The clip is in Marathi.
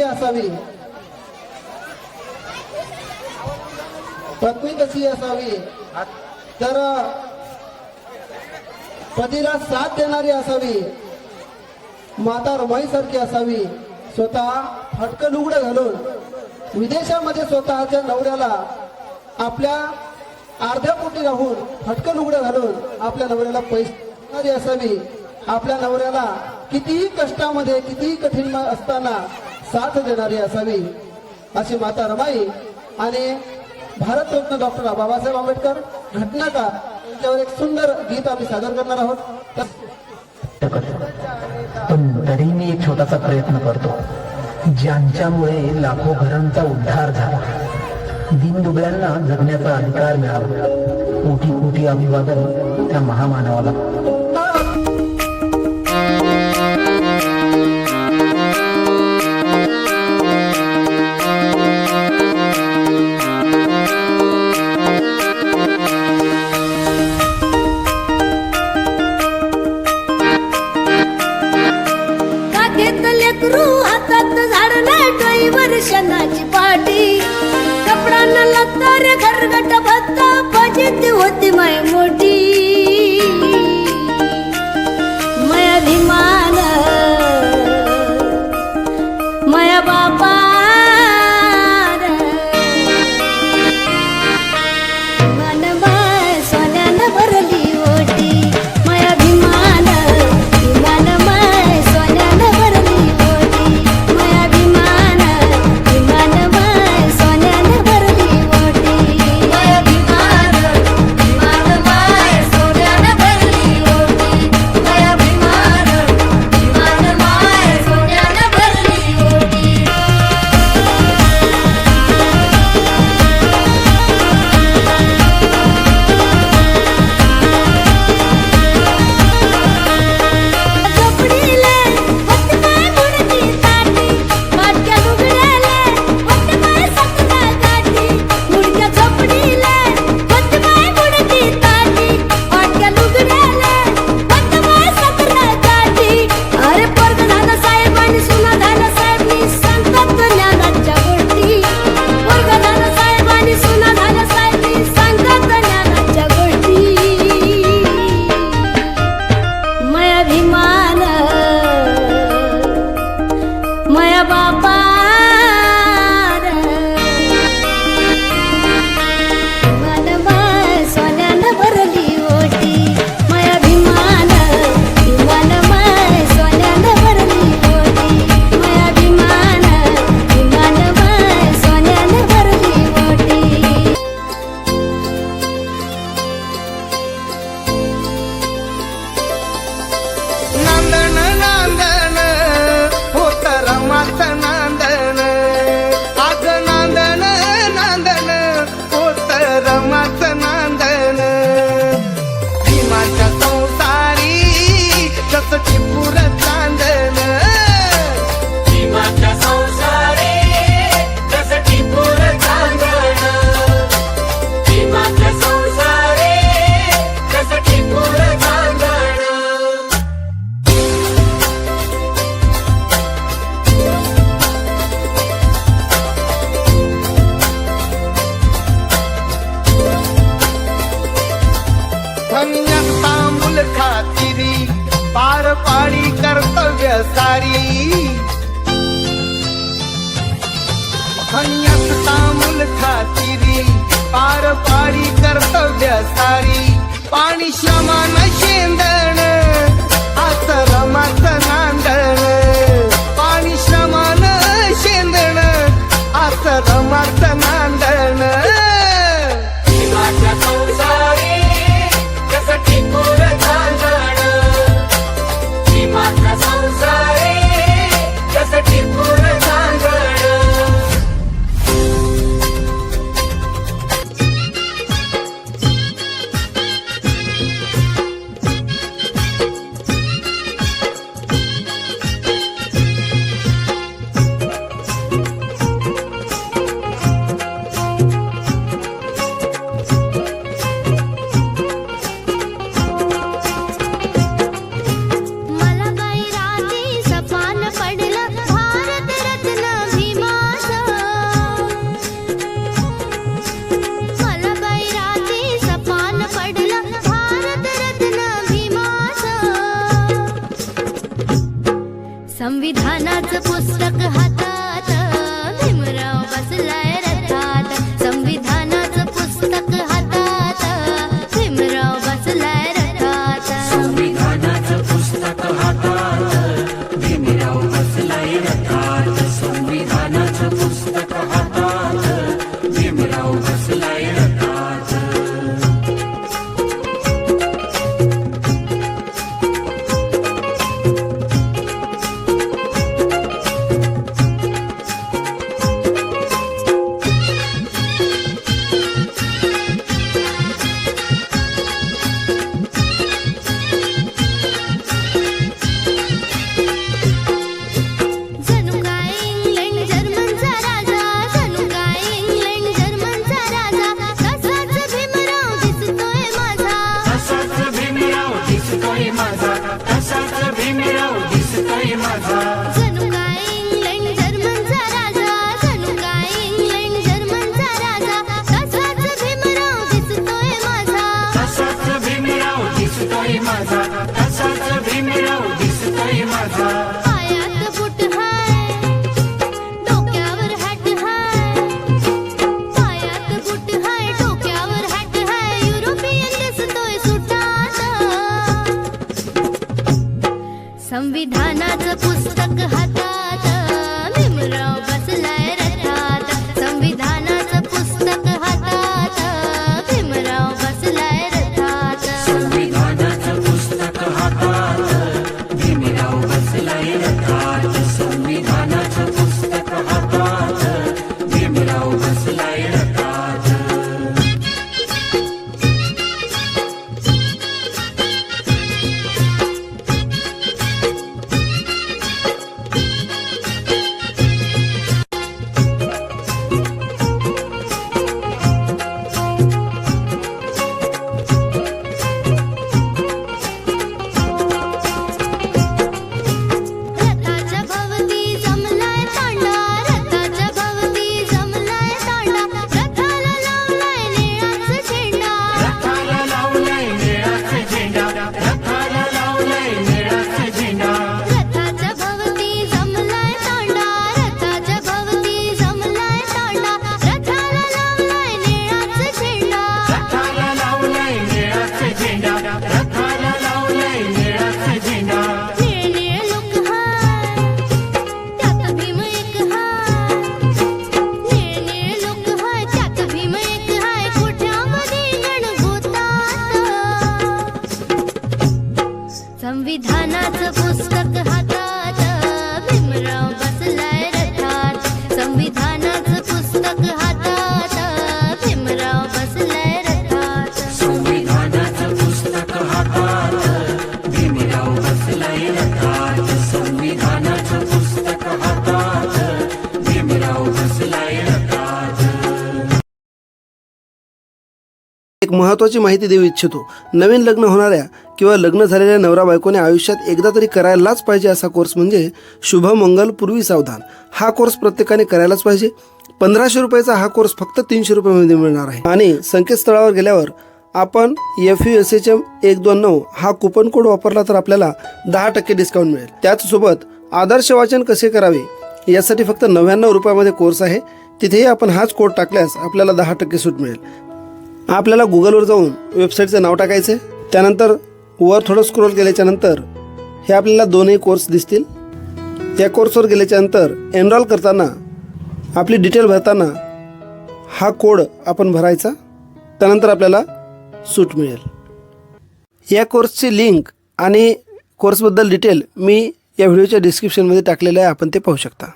कशी असावी? पत्नी कशी असावी? तर पतीला साथ देणारी असावी. माता रमाईसारखी असावी. स्वतः फटकं लुगडं घालून विदेशामध्ये स्वतःच्या नवऱ्याला आपल्या अर्ध्या पोटी राहून फटकं लुगडं घालून आपल्या नवऱ्याला पैसे असावी. आपल्या नवऱ्याला कितीही कष्टामध्ये कितीही कठीण असताना साथ देणारी असावी अशी माता रमाई आणि भारतरत्न डॉक्टर बाबासाहेब आंबेडकर घटनाकार यांच्यावर एक सुंदर गीत आम्ही सादर करणार आहोत. पण तरी मी एक छोटासा प्रयत्न करतो. ज्यांच्यामुळे लाखो घरांचा उद्धार झाला. दिनदुबळ्यांना जगण्याचा अधिकार मिळाला कोटी कोटी अभिवादन त्या महामानवाला. Fatimah पार पाडी कर्तव्य सारी. धन्यात खातिरी पार पाडी कर्तव्य सारी. पाणी श्रमान शेंदण आस नान संविधानाचं पुस्तक माझा. तसाच भीमराव दिसतोय माझा. पायात बुट हाय डोक्यावर हॅट हाय. पायात बुट हाय डोक्यावर हॅट हाय. युरोपियन दिसतोय सुटात. संविधानाचं पुस्तक हात एक महत्त्वाची माहिती देऊ इच्छितो. नवीन लग्न होणाऱ्या किंवा लग्न झालेल्या नवरा बायकोने आयुष्यात एकदा तरी करायलाच पाहिजे असा कोर्स म्हणजे शुभमंगल पूर्वी सावधान. हा कोर्स प्रत्येकाने करायलाच पाहिजे. पंधराशे रुपयाचा हा कोर्स फक्त तीनशे रुपयामध्ये मिळणार आहे. आणि संकेतस्थळावर गेल्यावर आपण F U S H M एक दोन नऊ हा कुपन कोड वापरला तर आपल्याला दहा टक्के डिस्काउंट मिळेल. त्याचसोबत आदर्श वाचन कसे करावे? यासाठी फक्त नव्याण्णव रुपयामध्ये कोर्स आहे. तिथेही आपण हाच कोड टाकल्यास आपल्याला दहा टक्के सूट मिळेल. आपल्याला गुगलवर जाऊन वेबसाईटचं नाव टाकायचं आहे त्यानंतर वर थोडं स्क्रोल केल्याच्यानंतर हे आपल्याला दोनही कोर्स दिसतील. या कोर्सवर गेल्याच्यानंतर एनरॉल करताना आपली डिटेल भरताना हा कोड आपण भरायचा. त्यानंतर आपल्याला सूट मिळेल. या कोर्सची लिंक आणि कोर्सबद्दल डिटेल मी या व्हिडिओच्या डिस्क्रिप्शनमध्ये टाकलेलं आहे. आपण ते पाहू शकता.